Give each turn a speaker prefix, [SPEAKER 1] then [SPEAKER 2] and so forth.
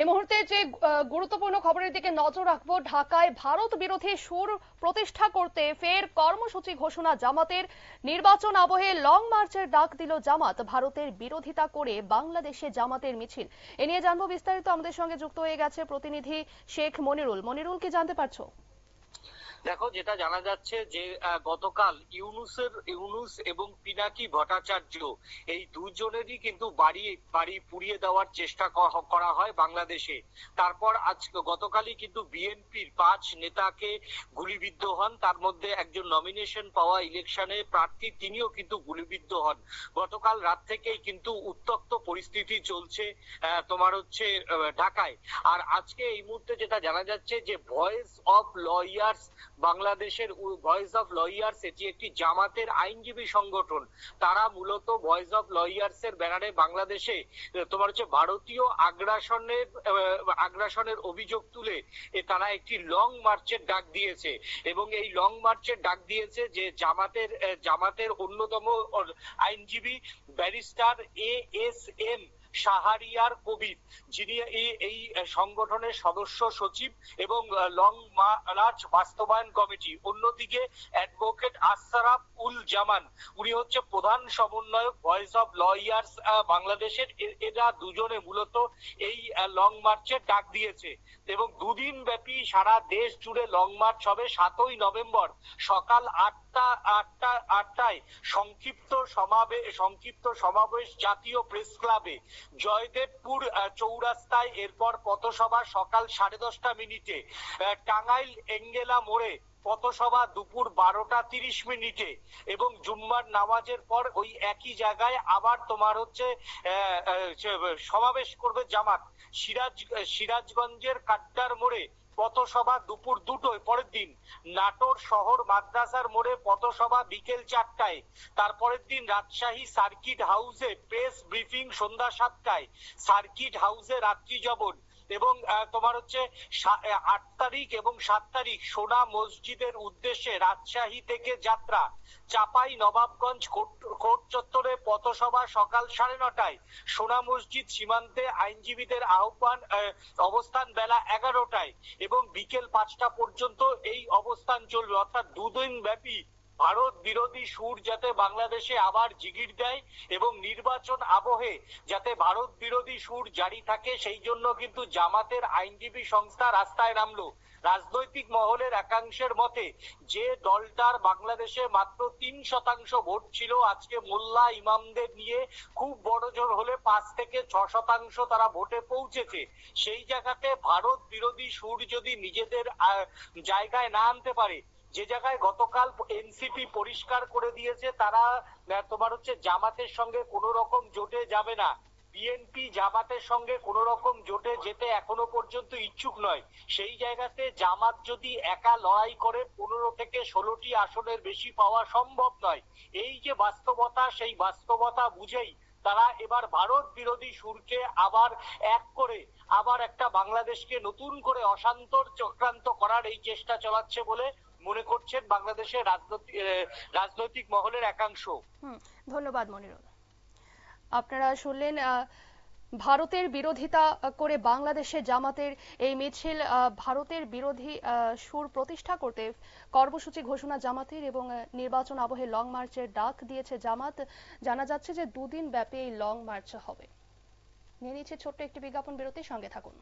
[SPEAKER 1] এই মুহূর্তে যে গুরুত্বপূর্ণ খবরের দিকে নজর রাখব, ঢাকায় ভারত বিরোধী সুর প্রতিষ্ঠা করতে ফের কর্মসূচি ঘোষণা জামাতের। নির্বাচন আবহে লং মার্চের ডাক দিল জামাত, ভারতের বিরোধিতা করে বাংলাদেশে জামাতের মিছিল। এ নিয়ে জানব বিস্তারিত, আমাদের সঙ্গে যুক্ত হয়ে গেছে প্রতিনিধি শেখ মনিরুল। মনিরুল, কি জানতে পারছ?
[SPEAKER 2] দেখো, যেটা জানা যাচ্ছে যে গতকাল ইউনুসের, ইউনুস এবং পিনাকি ভট্টাচার্য এই দুজনেরই কিন্তু বাড়ি বাড়ি পুড়িয়ে দেওয়ার চেষ্টা করা হয় বাংলাদেশে। তারপর আজ, গতকালই কিন্তু বিএনপির পাঁচ নেতাকে গুলিবিদ্ধ হন। তার মধ্যে একজন নমিনেশন পাওয়া ইলেকশনে প্রার্থী, তিনিও কিন্তু গুলিবিদ্ধ হন। গতকাল রাত থেকেই কিন্তু উত্তপ্ত পরিস্থিতি চলছে তোমার হচ্ছে ঢাকায়। আর আজকে এই মুহূর্তে যেটা জানা যাচ্ছে যে ভয়েস অফ লয়ার্স বাংলাদেশের ভয়েস অফ লয়ার্স এটি একটি জামাতের আইনজীবী সংগঠন। তারা মূলত ভয়েস অফ লয়ার্স এর ব্যানারে বাংলাদেশে তোমার হচ্ছে ভারতীয় আগ্রাসনের আগ্রাসনের অভিযোগ তুলে তারা একটি লং মার্চের ডাক দিয়েছে। এবং এই লং মার্চের ডাক দিয়েছে যে জামাতের জামাতের অন্যতম আইনজীবী barrister A S M Shahariar Kabir যিনি এই এই সংগঠনের সদস্য সচিব এবং লং মার্চ বাস্তবায়ন কমিটি। অন্যদিকে অ্যাডভোকেট আশরাফ উল জামান উনি হচ্ছে প্রধান সমন্বয়ক ভয়েস অফ লয়ার্স বাংলাদেশের। এরা দুজনে মূলত এই লং মার্চের ডাক দিয়েছে। এবং দুদিন ব্যাপী সারা দেশ জুড়ে লং মার্চ হবে সাতই নভেম্বর। সকাল আটটা আটটা, আটটায় সংক্ষিপ্ত সমাবেশ সংক্ষিপ্ত সমাবেশ জাতীয় প্রেস ক্লাবে জয়দেবপুর চৌরাস্তায়, এরপর পথসভা সকাল সাড়ে দশটা মিনিটে। টাঙ্গাইল এঙ্গেলা মোড়ে পথসভা দুপুর বারোটা তিরিশ মিনিটে এবং জুম্মার নামাজের পর ওই একই জায়গায় আবার তোমার হচ্ছে সমাবেশ করবে জামাত। সিরাজ, সিরাজগঞ্জের কাড্ডার মোড়ে পথসভা দুপুর দুটোয়, পরের দিন নাটোর শহর মাদ্রাসার মোড়ে পথসভা বিকেল চারটায়। তারপরের দিন রাজশাহী সার্কিট হাউসে প্রেস ব্রিফিং সন্ধ্যা সাতটায়। সার্কিট হাউসে রাত্রি যাপন এবং তোমার হচ্ছে আট তারিখ এবং সাত তারিখ সোনা মসজিদের উদ্দেশ্যে রাজশাহী থেকে যাত্রা। চাপাই নবাবগঞ্জ কোর্ট- চত্বরে পথসভা সকাল সাড়ে নটায়। সোনা মসজিদ সীমান্তে আইনজীবীদের আহ্বান আহ, অবস্থান বেলা এগারোটায় এবং বিকেল পাঁচটা পর্যন্ত এই অবস্থান চলবে। অর্থাৎ দুদিন ব্যাপী ভারত বিরোধী সুর যাতে বাংলাদেশে আবার জিগির দেয় এবং নির্বাচন আবহে যাতে ভারত বিরোধী সুর জারি থাকে, সেই জন্য কিন্তু জামাতের আইনজীবী সংস্থা রাস্তায় নামলো। রাজনৈতিক মহলের একাংশের মতে, যে দলটার বাংলাদেশে মাত্র তিন শতাংশ ভোট ছিল, আজকে মোল্লা, ইমামদের নিয়ে খুব বড় জোর হলে পাঁচ থেকে ছ শতাংশ তারা ভোটে পৌঁছেছে। সেই জায়গাতে ভারত বিরোধী সুর যদি নিজেদের জায়গায় না আনতে পারে যে জায়গায় গতকাল এনসিপি পরিষ্কার করে দিয়েছে, তারা তোমার হচ্ছে জামাতের সঙ্গে কোনো রকম জোটে যাবে না। বিএনপি জামাতের সঙ্গে কোন রকম জোটে যেতে এখনও পর্যন্ত ইচ্ছুক নয়। সেই জায়গাতে জামাত যদি একা লড়াই করে, পনেরো থেকে ষোলোটি আসনের বেশি পাওয়া সম্ভব নয়। এই যে বাস্তবতা, সেই বাস্তবতা বুঝেই তারা এবার ভারত বিরোধী সুরকে আবার এক করে, আবার একটা বাংলাদেশকে নতুন করে অশান্তর চক্রান্ত করার এই চেষ্টা চালাচ্ছে বলে মনে করছেন বাংলাদেশের রাজনৈতিক রাজনৈতিক মহলের একাংশ।
[SPEAKER 1] ধন্যবাদ মনিরুল। আপনারা শুনলেন ভারতের বিরোধিতা করে বাংলাদেশে জামাতের এই মিছিল ভারতের বিরোধী সুর প্রতিষ্ঠা করতে কর্মসূচি ঘোষণা জামাতের এবং নির্বাচন আবহে লং মার্চের ডাক দিয়েছে জামাত। জানা যাচ্ছে যে দুদিন ব্যাপী এই লং মার্চ হবে। নিয়ে নিচ্ছে ছোট্ট একটি বিজ্ঞাপন, বিরতির সঙ্গে থাকুন।